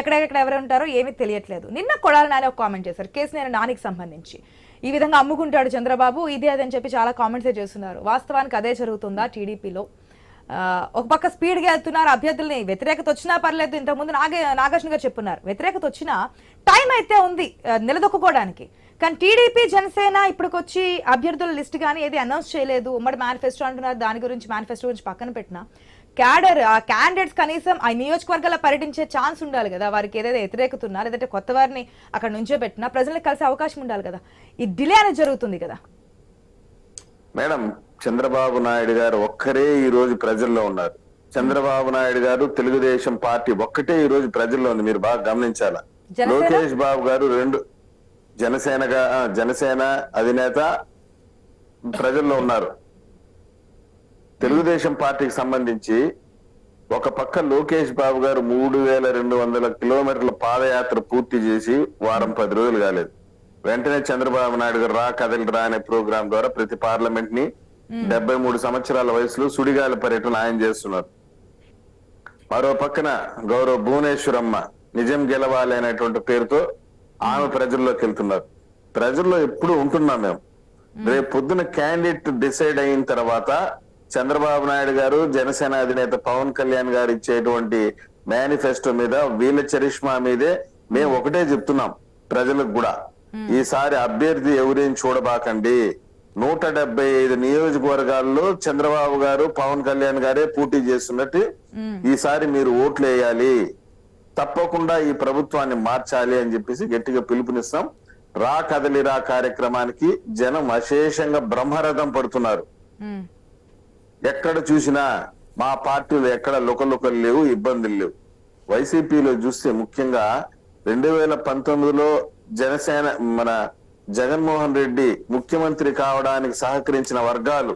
ఎక్కడెక్కడ ఎవరు ఉంటారో ఏమీ తెలియట్లేదు. నిన్న కొడాలి నాని ఒక కామెంట్ చేశారు. కేసు నేను నానికి సంబంధించి. ఈ విధంగా అమ్ముకుంటాడు చంద్రబాబు ఇది అదని చెప్పి చాలా కామెంట్స్ చేస్తున్నారు. వాస్తవానికి అదే జరుగుతుందా టీడీపీలో? ఒక పక్క స్పీడ్గా వెళ్తున్నారు అభ్యర్థుల్ని. వ్యతిరేకత వచ్చినా పర్లేదు ఇంతకుముందు నాగే నాగార్జున గారు చెప్పున్నారు వ్యతిరేకత వచ్చినా టైం అయితే ఉంది నిలదొక్కుకోవడానికి. కానీ టీడీపీ జనసేన ఇప్పటికొచ్చి అభ్యర్థుల లిస్ట్ కానీ ఏది అనౌన్స్ చేయలేదు. ఉమ్మడి మేనిఫెస్టో అంటున్నారు. దాని గురించి మేనిఫెస్టో గురించి పక్కన పెట్టినా. క్యాడర్ ఆ క్యాండిడేట్స్ కనీసం ఆ నియోజకవర్గాల్లో పర్యటించే ఛాన్స్ ఉండాలి కదా. వారికి ఏదైతే వ్యతిరేకత ఉన్నా లేదంటే కొత్త వారిని అక్కడ నుంచో పెట్టినా ప్రజలకు కలిసే అవకాశం ఉండాలి కదా. ఈ డిలే అనేది జరుగుతుంది కదా. మేడం చంద్రబాబు నాయుడు గారు ఒక్కరే ఈ రోజు ప్రజల్లో ఉన్నారు. చంద్రబాబు నాయుడు గారు తెలుగుదేశం పార్టీ ఒక్కటే ఈ రోజు ప్రజల్లో ఉంది. మీరు బాగా గమనించాలా? లోకేష్ బాబు గారు రెండు జనసేనగా జనసేన అధినేత ప్రజల్లో ఉన్నారు. తెలుగుదేశం పార్టీకి సంబంధించి ఒక పక్క లోకేష్ బాబు గారు మూడు వేల రెండు వందల కిలోమీటర్ల పాదయాత్ర పూర్తి చేసి వారం పది రోజులు కాలేదు. వెంటనే చంద్రబాబు నాయుడు గారు రా కదలిరా అనే ప్రోగ్రాం ద్వారా ప్రతి పార్లమెంట్ని డెబ్బై మూడు సంవత్సరాల వయసులో సుడిగాలి పర్యటన ఆయన చేస్తున్నారు. మరో పక్కన గౌరవ భువనేశ్వరమ్మ నిజం గెలవాలి అనేటువంటి పేరుతో ఆమె ప్రజల్లోకి వెళ్తున్నారు. ప్రజల్లో ఎప్పుడు ఉంటున్నాం మేము. రేపు పొద్దున క్యాండిడేట్ డిసైడ్ అయిన తర్వాత చంద్రబాబు నాయుడు గారు జనసేన అధినేత పవన్ కళ్యాణ్ గారు ఇచ్చేటువంటి మేనిఫెస్టో మీద వీళ్ళ చరిష్మా మీదే మేము ఒకటే చెప్తున్నాం ప్రజలకు కూడా. ఈసారి అభ్యర్థి ఎవరేం చూడబాకండి? నూట డెబ్బై ఐదు నియోజకవర్గాల్లో చంద్రబాబు గారు పవన్ కళ్యాణ్ గారే పోటీ చేస్తున్నట్టు ఈసారి మీరు ఓట్లు వేయాలి. తప్పకుండా ఈ ప్రభుత్వాన్ని మార్చాలి అని చెప్పేసి గట్టిగా పిలుపునిస్తాం. రా కదలిరా కార్యక్రమానికి జనం అశేషంగా బ్రహ్మరథం పడుతున్నారు. ఎక్కడ చూసినా మా పార్టీలో ఎక్కడ లుకలుకలు లేవు ఇబ్బందులు లేవు. వైసీపీలో చూస్తే ముఖ్యంగా రెండు వేల పంతొమ్మిదిలో జనసేన మన జగన్మోహన్ రెడ్డి ముఖ్యమంత్రి కావడానికి సహకరించిన వర్గాలు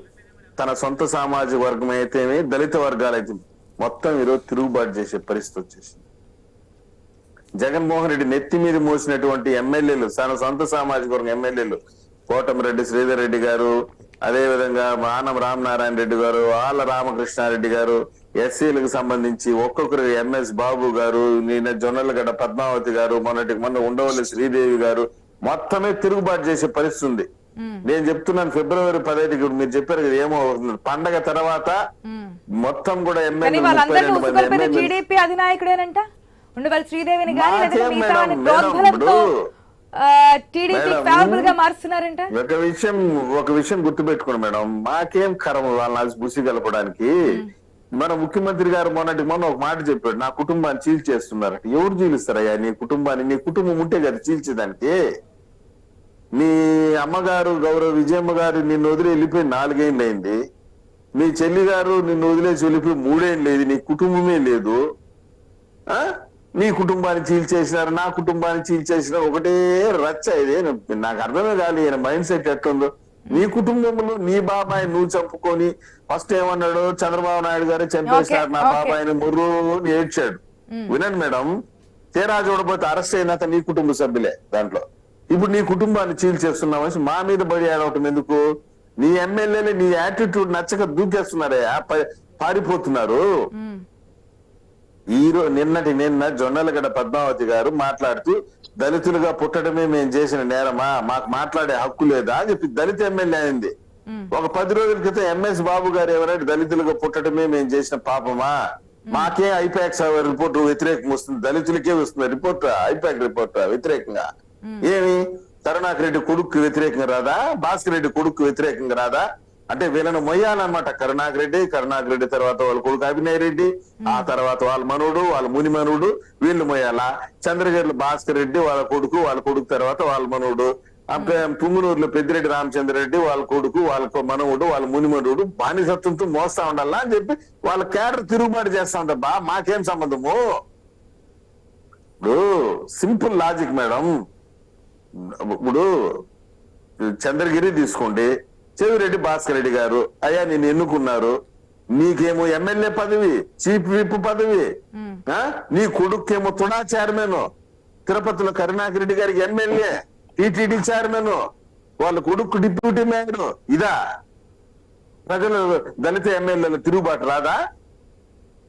తన సొంత సామాజిక వర్గం అయితేనే దళిత వర్గాలు అయితే మొత్తం ఈరోజు తిరుగుబాటు చేసే పరిస్థితి వచ్చేసింది. జగన్మోహన్ రెడ్డి నెత్తి మీద మోసినటువంటి ఎమ్మెల్యేలు తన సొంత సామాజిక వర్గం ఎమ్మెల్యేలు కోటమిరెడ్డి శ్రీధర్ రెడ్డి గారు అదే విధంగా ఆనం రామనారాయణ రెడ్డి గారు ఆళ్ళ రామకృష్ణారెడ్డి గారు ఎస్సీలకు సంబంధించి ఒక్కొక్కరు ఎంఎస్ బాబు గారు నిన్న జొన్నలగడ్డ పద్మావతి గారు మొన్నటికి మొన్న ఉండవల్లి శ్రీదేవి గారు మొత్తమే తిరుగుబాటు చేసే పరిస్థితి ఉంది నేను చెప్తున్నాను ఫిబ్రవరి పదహైదుకి మీరు చెప్పారు కదా ఏమో. పండగ తర్వాత. మొత్తం కూడా ఎమ్మెల్యే టీడీపీ అధినాయకుడేనంట ఉండవల్లి శ్రీదేవిని కానీ టీడీపీ ఫేవరబుల్గా మారుస్తున్నారంట? ఒక విషయం ఒక విషయం గుర్తుపెట్టుకోండి మేడం. మాకేం కరం వాళ్ళని బుసి కలపడానికి. మన ముఖ్యమంత్రి గారు మొన్నటి మొన్న ఒక మాట చెప్పాడు నా కుటుంబాన్ని చీల్చేస్తున్నారట ఎవరు చీలుస్తారయ్యా? నీ కుటుంబాన్ని నీ కుటుంబం ఉంటే కదా చీల్చేదానికి. మీ అమ్మగారు గౌరవ విజయమ్మ గారు నిన్ను వదిలి వెళ్ళిపోయి నాలుగేళ్ళు అయింది. మీ చెల్లి గారు నిన్ను వదిలేసి వెళ్ళిపోయి మూడేళ్ళు లేదు నీ కుటుంబమే లేదు. ఆ? నీ కుటుంబాన్ని చీల్చేసినారు నా కుటుంబాన్ని చీల్చేసినారు ఒకటే రచ్చ ఇది. నాకు అర్థమే కాదు ఈయన మైండ్ సెట్ ఎట్టుందో నీ కుటుంబంలో నీ బాబాయ్ నువ్వు చంపుకొని ఫస్ట్ ఏమన్నాడు? చంద్రబాబు నాయుడు గారు చంపేసినారు. నా. బాబాయిని ముర్రు ఏడ్చాడు. వినండి మేడం తీరా చూడబోతే అరెస్ట్ అయిన అతను నీ కుటుంబ సభ్యులే దాంట్లో. ఇప్పుడు నీ కుటుంబాన్ని చీల్చేస్తున్నామని మా మీద బడి ఆడవటం ఎందుకు? నీ ఎమ్మెల్యేలు నీ యాటిట్యూడ్ నచ్చక దూకేస్తున్నారే పారిపోతున్నారు. ఈ నిన్నటి నిన్న జొన్నలగడ్డ పద్మావతి గారు మాట్లాడుతూ దళితులుగా పుట్టడమే మేము చేసిన నేరమా? మాకు మాట్లాడే హక్కు లేదా? అని చెప్పి దళిత ఎమ్మెల్యే అయింది. ఒక పది రోజుల క్రితం ఎంఎస్ బాబు గారు ఎవరైనా దళితులుగా పుట్టడమే మేము చేసిన పాపమా? మాకే ఐపాక్స్ రిపోర్ట్ వ్యతిరేకం వస్తుంది. దళితులకే వస్తుంది రిపోర్ట్ ఐపాక్ రిపోర్ట్ వ్యతిరేకంగా. ఏమి? కరుణాకర్ రెడ్డి కొడుకు వ్యతిరేకంగా రాదా? భాస్కర్ రెడ్డి కొడుకు వ్యతిరేకంగా రాదా? అంటే వీళ్ళని మొయ్యాలన్నమాట. కరుణాకర్ రెడ్డి కరుణాకర్ రెడ్డి తర్వాత వాళ్ళ కొడుకు అభినయ్ రెడ్డి ఆ తర్వాత వాళ్ళ మనవుడు వాళ్ళ ముని మనవుడు వీళ్ళు మొయ్యాలా. చంద్రగిరిలో భాస్కర్ రెడ్డి వాళ్ళ కొడుకు వాళ్ళ కొడుకు తర్వాత వాళ్ళ అప్పుడు పుంగునూరులో పెద్దిరెడ్డి రామచంద్ర రెడ్డి వాళ్ళ కొడుకు వాళ్ళ మనవుడు వాళ్ళ ముని మనవుడు బానిసత్వంతో మోస్తా ఉండాలా అని చెప్పి వాళ్ళ క్యాడర్ తిరుగుబాటు చేస్తా ఉంటారు బా మాకేం సంబంధము? ఇప్పుడు సింపుల్ లాజిక్ మేడం. ఇప్పుడు చంద్రగిరి తీసుకోండి. చెవిరెడ్డి భాస్కర్ రెడ్డి గారు అయ్యా నేను ఎన్నుకున్నారు? నీకేమో ఎమ్మెల్యే పదవి చీఫ్ విప్ పదవి? నీ కొడుకేమో తుడా చైర్మన్ తిరుపతిలో కరుణాకర్ రెడ్డి గారికి ఎమ్మెల్యే టిటిడి చైర్మన్ వాళ్ళ కొడుకు డిప్యూటీ మేయర్ ఇదా? ప్రజలు దళిత ఎమ్మెల్యేల తిరుగుబాటు రాదా?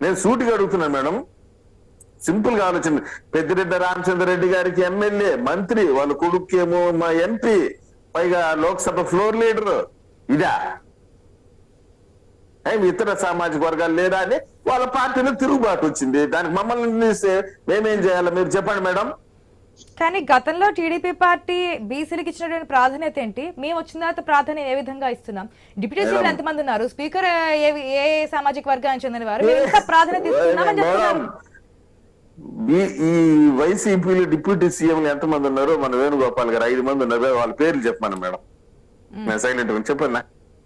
నేను సూటిగా అడుగుతున్నాను మేడం. సింపుల్గా ఆలోచన పెద్దిరెడ్డి రామచంద్ర రెడ్డి గారికి ఎమ్మెల్యే మంత్రి వాళ్ళ కొడుకేమో మా ఎంపీ పైగా లోక్సభ ఫ్లోర్ లీడర్ ఇదా? ఇతర సామాజిక వర్గాలు లేదా అని వాళ్ళ పార్టీలో తిరుగుబాటు వచ్చింది. దానికి మమ్మల్ని నిందిస్తే మేమేం చేయాలి? మీరు చెప్పండి మేడం. కానీ గతంలో టీడీపీ పార్టీ బీసీలకు ఇచ్చినటువంటి ప్రాధాన్యత ఏంటి? మేము వచ్చిన తర్వాత ప్రాధాన్యత ఏ విధంగా ఇస్తున్నాం? డిప్యూటీ సీఎం ఎంతమంది ఉన్నారు? స్పీకర్ ఏ సామాజిక వర్గానికి చెందిన వారు? ఎంత ప్రాధాన్యత ఇస్తున్నామని చెప్తున్నారు. ఈ వైసీపీలో డిప్యూటీ సీఎం ఎంతమంది ఉన్నారు మన వేణుగోపాల్ గారు ఐదు మంది ఉన్నారు వాళ్ళ పేర్లు చెప్పమను మేడం. నేను సైలెంట్ చెప్పండి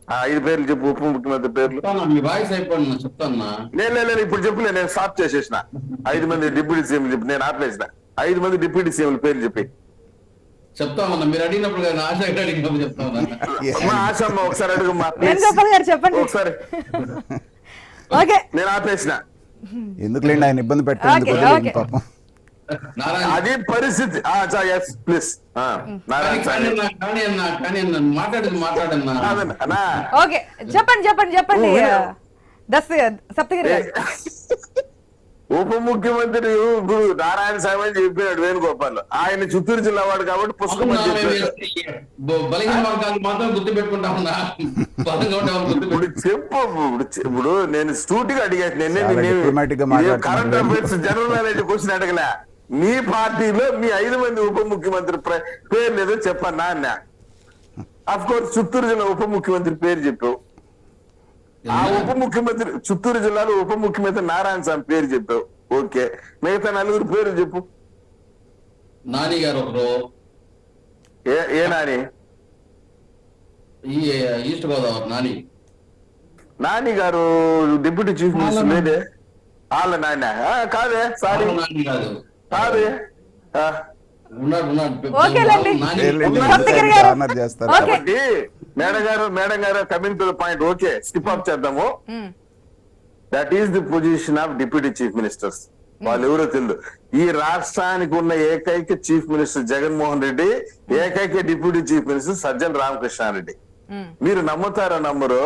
ఆ ఐదు పేర్లు చెప్పు ఉప ముఖ్యమంత్రి పేర్లు. చెప్తానా మీ వాయిస్ అయిపోయింది నా చెప్తానా లేదు లేదు, లేదు ఇప్పుడు చెప్పలే నేను స్టాప్ చేసేసిన. ఐదు మంది డిప్యూటీ సీఎం చెప్పి నేను ఆపేసిన. ఐదు మంది డిప్యూటీ సీఎం పేర్లు చెప్పి. చెప్తామన్నా మీరు అడిగినప్పుడు కదా ఆశ అడిగినప్పుడు చెప్తామన్నా మా ఆశమ్మ ఒకసారి అడుగుమ్మా please. వేణుగోపాల్ గారు చెప్పండి. ఒకసారి. ఓకే. నేను ఆపేసిన. ఎందుకులేండి ఆయన ఇబ్బంది పెట్టండి ఓకే. పాపం. అది పరిస్థితి. ప్లీజ్ నారాయణ కానీ సాయి. అన్నా, కానీ అన్నా కానీ అన్నా మాట్లాడేది మాట్లాడన్నా. అదే, అన్నా. ఓకే చెప్పండి చెప్పండి చెప్పండి. సప్తగిరి గారు. ఉప ముఖ్యమంత్రి ఇప్పుడు నారాయణ స్వామి అని చెప్పినాడు వేణుగోపాల్. ఆయన చిత్తూరు జిల్లా వాడు కాబట్టి పుస్తకం ఇప్పుడు చెప్పు ఇప్పుడు నేను స్టూటిగా అడిగాను నేను చాలా diplomatic గా మాట్లాడుతున్నారు current. Affairs general knowledge question అడగలే. మీ పార్టీలో మీ ఐదు మంది ఉప ముఖ్యమంత్రి ప్ర- లేదో చెప్పన్నా అన్న అఫ్ కోర్స్ చిత్తూరు జిల్లా ఉప ముఖ్యమంత్రి పేరు చెప్పావు ఆ ఉప ముఖ్యమంత్రి చిత్తూరు జిల్లాలో ఉప ముఖ్యమంత్రి నారాయణ స్వామి పేరు చెప్పావు ఓకే. మిగతా నలుగురు పేరు చెప్పు. నాని గారు ఒకరు. ఏ Nani? East Godavari Nani. Nani garu deputy chief minister లేదే వాళ్ళ నాయన ఆ, కాదే సారీ. నాని కాదు. కాదే madam garu madam garu coming to the point okay skip off చేద్దాము. That is the position of deputy chief ministers వాళ్ళు ఎవరో తెలియదు ఈ రాష్ట్రానికి ఉన్న ఏకైక చీఫ్ మినిస్టర్ జగన్మోహన్ రెడ్డి ఏకైక deputy chief minister Sajjala Ramakrishna Reddy. మీరు నమ్ముతారో నమ్మరు?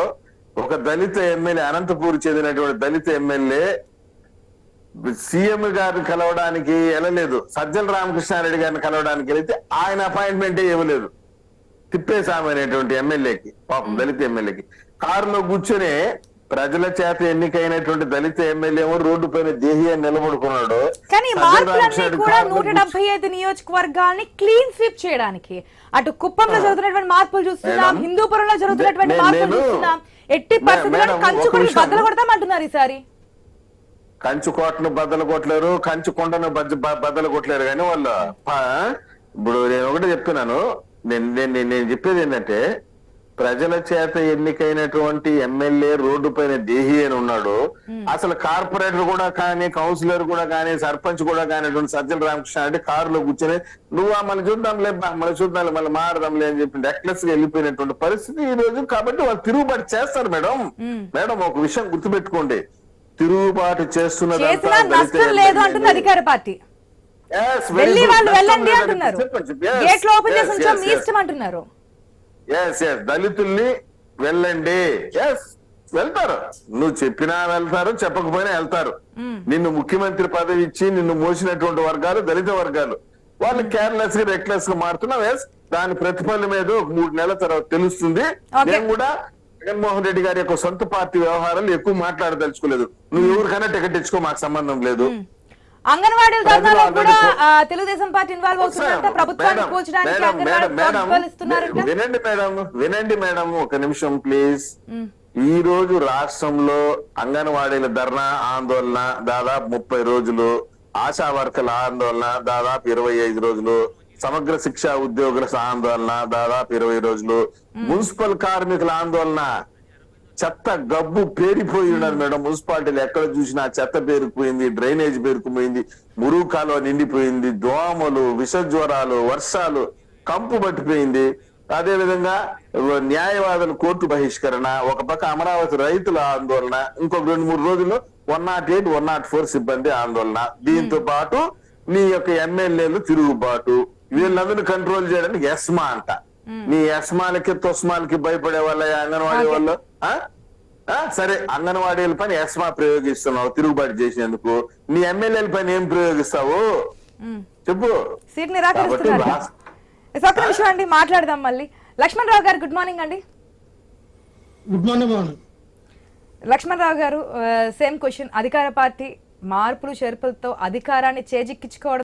ఒక దళిత ఎమ్మెల్యే అనంతపూర్ చెందినటువంటి దళిత ఎమ్మెల్యే సీఎం గారిని కలవడానికి వెళ్ళలేదు. సజ్జల రామకృష్ణారెడ్డి గారిని కలవడానికి వెళితే ఆయన అపాయింట్మెంట్ ఇవ్వలేదు. తిప్పేసామి అనేటువంటి ఎమ్మెల్యేకి పాపం దళిత ఎమ్మెల్యేకి. కారులో కూర్చొని ప్రజల చేత ఎన్నికైనటువంటి దళిత ఎమ్మెల్యే రోడ్డు పైన దేహి అని నిలబడుకున్నాడు. కానీ మార్పులన్నీ కూడా నూట డెబ్బై ఐదు నియోజకవర్గాల్ని క్లీన్ స్వీప్ చేయడానికి. అటు కుప్పంలో జరుగుతున్నటువంటి మార్పులు చూస్తున్నాం హిందూపురంలో జరుగుతున్నటువంటి మార్పులు నేను- చూస్తున్నాం. ఎట్టి పరిస్థితుల్లో కంచుకొని. బద్దలు కొడతామంటున్నారు ఈసారి. కంచు కోటను బద్దలు కొట్టలేరు కంచు కొండను బద్దలు కొట్టలేరు కానీ వాళ్ళు ఇప్పుడు నేను ఒకటి చెప్తున్నాను. నేను నేను చెప్పేది ఏంటంటే ప్రజల చేత ఎన్నికైనటువంటి ఎమ్మెల్యే రోడ్డు పైన దేహి అని ఉన్నాడు. అసలు కార్పొరేటర్ కూడా కానీ కౌన్సిలర్ కూడా కానీ సర్పంచ్ కూడా కానిటువంటి సజ్జల రామకృష్ణ అంటే కారులో కూర్చొని నువ్వు మళ్ళీ చూద్దాంలే బా, మళ్ళీ చూద్దాం మళ్ళీ మారదాంలే అని చెప్పి నెక్లెస్గా వెళ్ళిపోయినటువంటి పరిస్థితి ఈ రోజు. కాబట్టి వాళ్ళు తిరుగుబాటు చేస్తారు మేడం. మేడం ఒక విషయం గుర్తుపెట్టుకోండి. తిరుగుబాటు చేస్తున్నదంతా చేసినా దళిత నష్టం లేదు అంటుంది ఎమ్మెల్యేలు. అధికార పార్టీ. Yes, very వెళ్ళి good. వాళ్ళు నష్టం వెళ్ళండి లేదని అంటున్నారు. చెప్పండి, చెప్పండి. Yes, గేట్లు ఓపెన్ చేసి yes, ఉంచాం yes, మీ yes. ఇష్టం అంటున్నారు. ఎస్ ఎస్ దళితుల్ని వెళ్ళండి. ఎస్ వెళ్తారు. నువ్వు చెప్పినా వెళ్తారు చెప్పకపోయినా వెళ్తారు. నిన్ను ముఖ్యమంత్రి పదవి ఇచ్చి నిన్ను మోసినటువంటి వర్గాలు దళిత వర్గాలు. వాళ్ళు కేర్లెస్గా రెక్లెస్గా మారుతున్నావు ఎస్ దాని ప్రతిఫలం ఏదో ఒక మూడు నెలల తర్వాత తెలుస్తుంది. నేను కూడా జగన్మోహన్ రెడ్డి గారి యొక్క సొంత పార్టీ వ్యవహారాలు ఎక్కువ మాట్లాడదలుచుకోలేదు. నువ్వు ఎవరికైనా టికెట్ ఇచ్చుకో మాకు సంబంధం లేదు. అంగన్వాడీ ప్రజలు ధర్నాలో కూడా అందరికీ- ఆ, తెలుగుదేశం పార్టీ ఇన్వాల్వ్ అవుతుందంట ప్రభుత్వాన్ని మేడం, కూల్చడానికి మేడం, అంగన్వాడీ మేడం, మేడం, ప్రోత్సాహాలు ఇస్తున్నారంట వినండి మేడం వినండి మేడం ఒక నిమిషం ప్లీజ్. ఈ రోజు రాష్ట్రంలో అంగన్వాడీల ధర్నా ఆందోళన దాదాపు ముప్పై రోజులు ఆశా వర్కర్ల ఆందోళన దాదాపు ఇరవై ఐదు రోజులు. సమగ్ర శిక్ష ఉద్యోగుల ఆందోళన దాదాపు ఇరవై రోజులు. మున్సిపల్ కార్మికుల ఆందోళన. చెత్త గబ్బు పేరిపోయి ఉన్నది మేడం. మున్సిపాలిటీలు ఎక్కడ చూసినా చెత్త పేరుకుపోయింది డ్రైనేజ్ పేరుకుపోయింది మురుగు కాలువ నిండిపోయింది దోమలు విష జ్వరాలు వర్షాలు కంపు పట్టిపోయింది. అదే విధంగా న్యాయవాదుల కోర్టు బహిష్కరణ ఒక పక్క అమరావతి రైతుల ఆందోళన ఇంకొక రెండు మూడు రోజుల్లో one nought eight one nought four సిబ్బంది ఆందోళన. దీంతో పాటు నీ యొక్క ఎమ్మెల్యేలు తిరుగుబాటు. వీళ్ళందరినీ కంట్రోల్ చేయడానికి ఎస్మా అంట. నీ ఎస్మాలకి తొస్మాలకి భయపడే వాళ్ళ అంగన్వాడీ వాళ్ళు సరే అంగన్వాడీల పైన ఎస్మా ప్రయోగిస్తున్నావు తిరుగుబాటు చేసినందుకు. నీ ఎమ్మెల్యేల పైన ఏం ప్రయోగిస్తావు? చెప్పు. సీట్ నిరాకరిస్తున్నారు అండి మాట్లాడదాం మళ్ళీ. లక్ష్మణ్ రావు గారు గుడ్ మార్నింగ్ అండి. Good morning Laxman Rao garu same question అధికార పార్టీ మార్పులు చేర్పులతో అధికారాన్ని చేజిక్కించుకోవడం